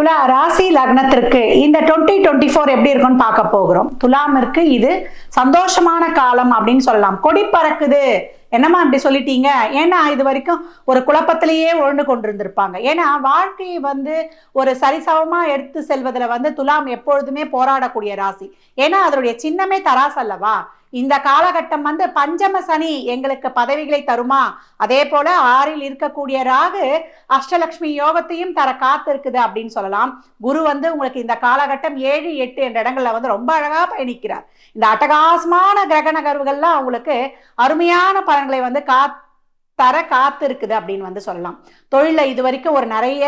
துலா ராசி லக்னத்திற்கு இந்த டுவெண்ட்டி டுவெண்ட்டி ஃபோர் எப்படி இருக்கும்னு பார்க்க போகிறோம். துலாமிற்கு இது சந்தோஷமான காலம் அப்படின்னு சொல்லலாம். கொடி பறக்குது. என்னம்மா அப்படி சொல்லிட்டீங்க? ஏன்னா இது வரைக்கும் ஒரு குழப்பத்திலேயே உழந்து கொண்டிருந்திருப்பாங்க. ஏன்னா வாழ்க்கையை வந்து ஒரு சரிசமமாக எடுத்து செல்வதில் வந்து துலாம் எப்பொழுதுமே போராடக்கூடிய ராசி. ஏன்னா அதனுடைய சின்னமே தராசல்லவா இந்த காலகட்டம் வந்து பஞ்சம சனி எங்களுக்கு பதவிகளை தருமா? அதே போல ஆறில் இருக்கக்கூடிய ராகு அஷ்டலக்ஷ்மி யோகத்தையும் தர காத்து இருக்குது அப்படின்னு சொல்லலாம். குரு வந்து உங்களுக்கு இந்த காலகட்டம் ஏழு எட்டு என்ற இடங்கள்ல வந்து ரொம்ப அழகா பயணிக்கிறார். இந்த அட்டகாசமான கிரக நகர்வுகள்லாம் உங்களுக்கு அருமையான பலன்களை வந்து காத்து தர காத்து இருக்குது அப்படின்னு வந்து சொல்லலாம். தொழிலில் இது வரைக்கும் ஒரு நிறைய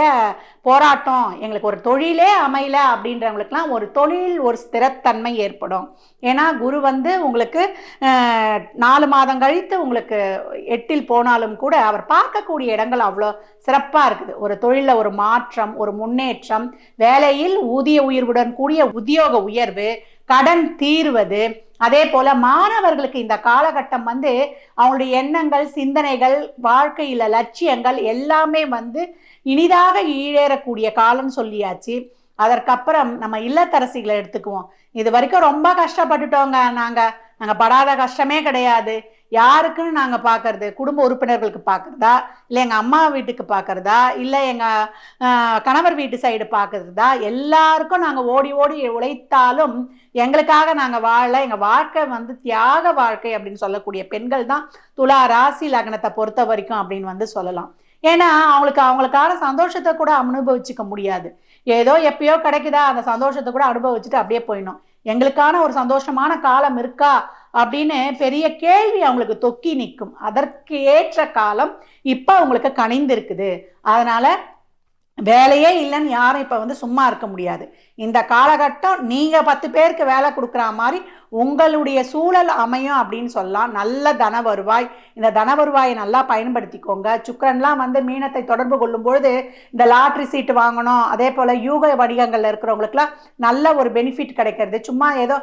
போராட்டம் எங்களுக்கு ஒரு தொழிலே அமையல அப்படின்றவங்களுக்குலாம் ஒரு தொழில் ஒரு ஸ்திரத்தன்மை ஏற்படும். ஏன்னா குரு வந்து உங்களுக்கு நாலு மாதம் கழித்து உங்களுக்கு எட்டில் போனாலும் கூட அவர் பார்க்கக்கூடிய இடங்கள் அவ்வளோ சிறப்பாக இருக்குது. ஒரு தொழிலில் ஒரு மாற்றம் ஒரு முன்னேற்றம் வேலையில் ஊதிய உயர்வுடன் கூடிய உத்தியோக உயர்வு கடன் தீர்வது அதே போல மாணவர்களுக்கு இந்த காலகட்டம் வந்து அவங்களுடைய எண்ணங்கள் சிந்தனைகள் வாழ்க்கையில லட்சியங்கள் எல்லாமே வந்து இனிதாக ஈழேறக்கூடிய காலம் சொல்லியாச்சு. அதற்கப்புறம் நம்ம இல்லத்தரசிகளை எடுத்துக்குவோம். இது வரைக்கும் ரொம்ப கஷ்டப்பட்டுட்டோங்க. நாங்கள் நாங்கள் படாத கஷ்டமே கிடையாது. யாருக்குன்னு நாங்க பார்க்கறது குடும்ப உறுப்பினர்களுக்கு பார்க்குறதா இல்லை எங்க அம்மா வீட்டுக்கு பார்க்குறதா இல்லை எங்க கணவர் வீட்டு சைடு பார்க்குறதா எல்லாருக்கும் நாங்க ஓடி ஓடி உழைத்தாலும் எங்களுக்காக நாங்க வாழ எங்க வாழ்க்கை வந்து தியாக வாழ்க்கை அப்படின்னு சொல்லக்கூடிய பெண்கள் தான் துலா ராசி லக்னத்தை பொறுத்த வரைக்கும் அப்படின்னு வந்து சொல்லலாம். ஏன்னா அவங்களுக்கு அவங்களுக்கான சந்தோஷத்தை கூட அனுபவிச்சுக்க முடியாது. ஏதோ எப்பயோ கிடைக்குதா? அந்த சந்தோஷத்தை கூட அனுபவிச்சுட்டு அப்படியே போயிடணும். எங்களுக்கான ஒரு சந்தோஷமான காலம் இருக்கா? அப்படின்னு பெரிய கேள்வி அவங்களுக்கு தொக்கி நிற்கும். அதற்கு ஏற்ற காலம் இப்போ அவங்களுக்கு கணிந்திருக்குது அதனால் வேலையே இல்லைன்னு யாரும் இப்போ வந்து சும்மா இருக்க முடியாது. இந்த காலகட்டம் நீங்கள் பத்து பேருக்கு வேலை கொடுக்குற மாதிரி உங்களுடைய சூழல் அமையும் அப்படின்னு சொல்லலாம் நல்ல தன வருவாய். இந்த தன வருவாயை நல்லா பயன்படுத்திக்கோங்க. சுக்கரன்லாம் வந்து மீனத்தை தொடர்பு கொள்ளும் பொழுது இந்த லாட்ரி சீட்டு வாங்கணும். அதே போல் யூக வணிகங்களில் இருக்கிறவங்களுக்குலாம் நல்ல ஒரு பெனிஃபிட் கிடைக்கிறது. சும்மா ஏதோ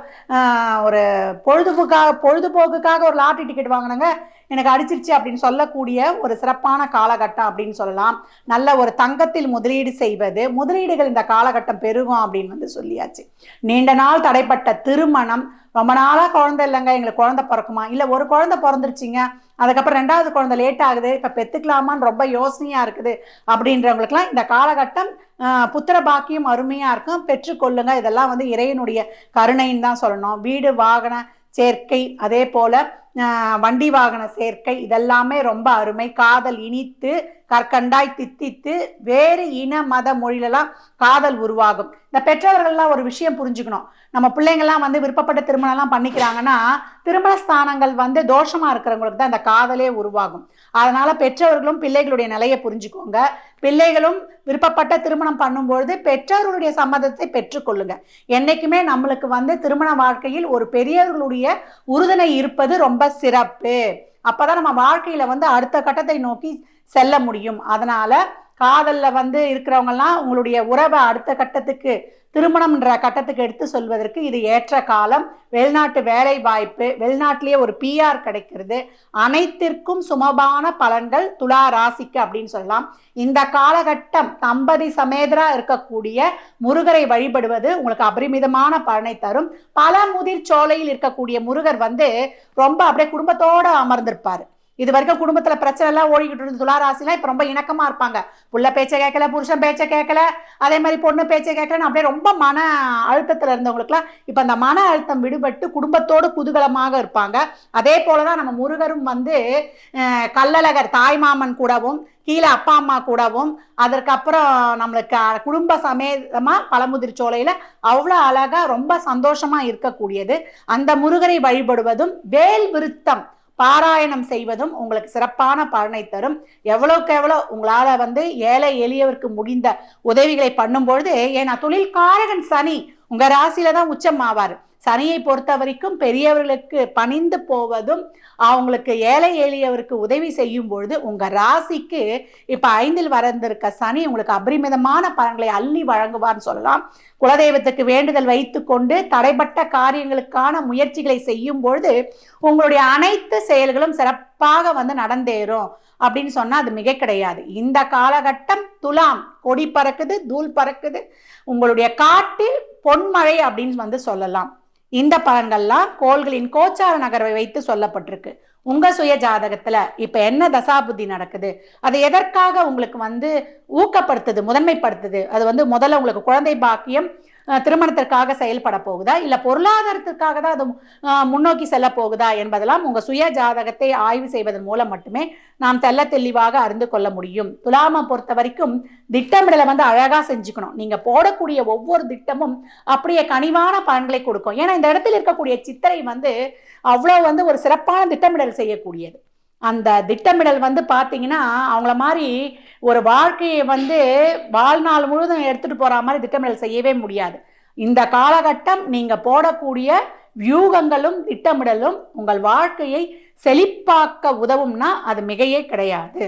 ஒரு பொழுதுபோக்காக பொழுதுபோக்குக்காக ஒரு லாட்ரி டிக்கெட் வாங்கினாங்க எனக்கு அடிச்சிருச்சு அப்படின்னு சொல்லக்கூடிய ஒரு சிறப்பான காலகட்டம் அப்படின்னு சொல்லலாம். நல்ல ஒரு தங்கத்தில் முதலீடு செய்வது முதலீடுகள் இந்த காலகட்டம் பெருகும் அப்படின்னு வந்து சொல்லியாச்சு. நீண்ட நாள் தடைப்பட்ட திருமணம் ரொம்ப நாளாக குழந்தை இல்லைங்க. எங்களுக்கு குழந்தை பிறக்குமா? இல்லை ஒரு குழந்தை பிறந்துருச்சிங்க. அதுக்கப்புறம் ரெண்டாவது குழந்தை லேட் ஆகுது. இப்போ பெற்றுக்கலாமான்னு ரொம்ப யோசனையாக இருக்குது. அப்படின்றவங்களுக்குலாம் இந்த காலகட்டம் புத்திர பாக்கியம் அருமையாக இருக்கும். பெற்றுக்கொள்ளுங்க. இதெல்லாம் வந்து இறைவனுடைய கருணைன்னு தான் சொல்லணும். வீடு வாகன சேர்க்கை அதே போல் வண்டி வாகன சேர்க்கை இதெல்லாமே ரொம்ப அருமை. காதல் இனித்து கற்கண்டாய் தித்தித்து வேறு இன மத மொழியிலலாம் காதல் உருவாகும். இந்த பெற்றவர்கள்லாம் ஒரு விஷயம் புரிஞ்சுக்கணும். நம்ம பிள்ளைங்கள்லாம் வந்து விருப்பப்பட்ட திருமணம்லாம் பண்ணிக்கிறாங்கன்னா திருமண ஸ்தானங்கள் வந்து தோஷமாக இருக்கிறவங்களுக்கு தான் இந்த காதலே உருவாகும். அதனால பெற்றவர்களும் பிள்ளைகளுடைய நிலையை புரிஞ்சுக்கோங்க. பிள்ளைகளும் விருப்பப்பட்ட திருமணம் பண்ணும்பொழுது பெற்றோர்களுடைய சம்மதத்தை பெற்றுக்கொள்ளுங்க. என்றைக்குமே நம்மளுக்கு வந்து திருமண வாழ்க்கையில் ஒரு பெரியவர்களுடைய உறுதுணை இருப்பது ரொம்ப சிறப்பு. அப்பதான் நம்ம வாழ்க்கையில வந்து அடுத்த கட்டத்தை நோக்கி செல்ல முடியும். அதனால காதலில் வந்து இருக்கிறவங்கலாம் உங்களுடைய உறவை அடுத்த கட்டத்துக்கு திருமணம்ன்ற கட்டத்துக்கு எடுத்து சொல்வதற்கு இது ஏற்ற காலம். வெளிநாட்டு வேலை வாய்ப்பு வெளிநாட்டிலேயே ஒரு பிஆர் கிடைக்கிறது. அனைத்திற்கும் சுமபான பலன்கள் துலா ராசிக்கு அப்படின்னு சொல்லலாம். இந்த காலகட்டம் தம்பதி சமேதரா இருக்கக்கூடிய முருகரை வழிபடுவது உங்களுக்கு அபரிமிதமான பலனை தரும். பல முதிர் சோலையில் இருக்கக்கூடிய முருகர் வந்து ரொம்ப அப்படியே குடும்பத்தோடு அமர்ந்திருப்பார். இது வரைக்கும் குடும்பத்துல பிரச்சனை எல்லாம் ஓடிக்கிட்டு இருந்த துளாராசிலாம் இப்ப ரொம்ப இணக்கமா இருப்பாங்க. புள்ள பேச்சை கேட்கல புருஷன் பேச்சை கேட்கல. அதே மாதிரி பொண்ணு பேச்சை கேட்கலன்னு அப்படியே ரொம்ப மன அழுத்தத்துல இருந்தவங்களுக்குலாம் இப்ப அந்த மன அழுத்தம் விடுபட்டு குடும்பத்தோடு குதூகலமாக இருப்பாங்க. அதே போலதான் நம்ம முருகரும் வந்து கல்லழகர் கள்ளழகர் தாய்மாமன் கூடவும் கீழே அப்பா அம்மா கூடவும் அதற்கப்புறம் நம்மளுக்கு குடும்ப சமேதமா பழமுதிர் சோலையில அவ்வளோ அழகா ரொம்ப சந்தோஷமா இருக்கக்கூடியது. அந்த முருகரை வழிபடுவதும் வேல் விருத்தம். பாராயணம் செய்வதும் உங்களுக்கு சிறப்பான பலனை தரும். எவ்வளோக்கு எவ்வளோ உங்களால் வந்து ஏழை எளியவருக்கு முடிந்த உதவிகளை பண்ணும்பொழுது ஏன்னா தொழில்காரகன் சனி உங்கள் ராசியில தான் உச்சம் ஆவார் சனியை பொறுத்த வரைக்கும் பெரியவர்களுக்கு பணிந்து போவதும் அவங்களுக்கு ஏழை எளியவருக்கு உதவி செய்யும் பொழுது உங்க ராசிக்கு இப்ப ஐந்தில் வரந்திருக்க சனி உங்களுக்கு அபரிமிதமான பலன்களை அள்ளி வழங்குவார்னு சொல்லலாம். குலதெய்வத்துக்கு வேண்டுதல் வைத்துக்கொண்டு தடைப்பட்ட காரியங்களுக்கான முயற்சிகளை செய்யும் பொழுது உங்களுடைய அனைத்து செயல்களும் சிறப்பாக சிறப்பாக வந்து நடந்தேறும் அப்படின்னு சொன்னா அது மிக கிடையாது. இந்த காலகட்டம் துலாம் கொடி பறக்குது தூள் பறக்குது. உங்களுடைய காட்டில் பொன்மழை அப்படின்னு வந்து சொல்லலாம். இந்த பலன்கள்லாம் கோள்களின் கோச்சார நகர்வை வைத்து சொல்லப்பட்டிருக்கு. உங்க சுய ஜாதகத்துல இப்ப என்ன தசாபுத்தி நடக்குது? அது எதற்காக உங்களுக்கு வந்து ஊக்கப்படுத்துது முதன்மைப்படுத்துது? அது வந்து முதல்ல உங்களுக்கு குழந்தை பாக்கியம் திருமணத்திற்காக செயல்பட போகுதா? இல்லை பொருளாதாரத்திற்காக தான் அது முன்னோக்கி செல்ல போகுதா என்பதெல்லாம் உங்கள் சுய ஜாதகத்தை ஆய்வு செய்வதன் மூலம் மட்டுமே நாம் தெல்ல தெளிவாக அறிந்து கொள்ள முடியும். துலாமை பொறுத்த வரைக்கும் திட்டமிடலை வந்து அழகாக செஞ்சுக்கணும். நீங்கள் போடக்கூடிய ஒவ்வொரு திட்டமும் அப்படியே கனிவான பலன்களை கொடுக்கும். ஏன்னா இந்த இடத்தில் இருக்கக்கூடிய சித்திரை வந்து அவ்வளோ வந்து ஒரு சிறப்பான திட்டமிடல் செய்யக்கூடியது. அந்த திட்டமிடல் வந்து பார்த்தீங்கன்னா அவங்கள மாதிரி ஒரு வாழ்க்கையை வந்து வாழ்நாள் முழுவதும் எடுத்துகிட்டு போகிற மாதிரி திட்டமிடல் செய்யவே முடியாது. இந்த காலகட்டம் நீங்கள் போடக்கூடிய வியூகங்களும் திட்டமிடலும் உங்கள் வாழ்க்கையை செழிப்பாக்க உதவும்னா அது மிகையே கிடையாது.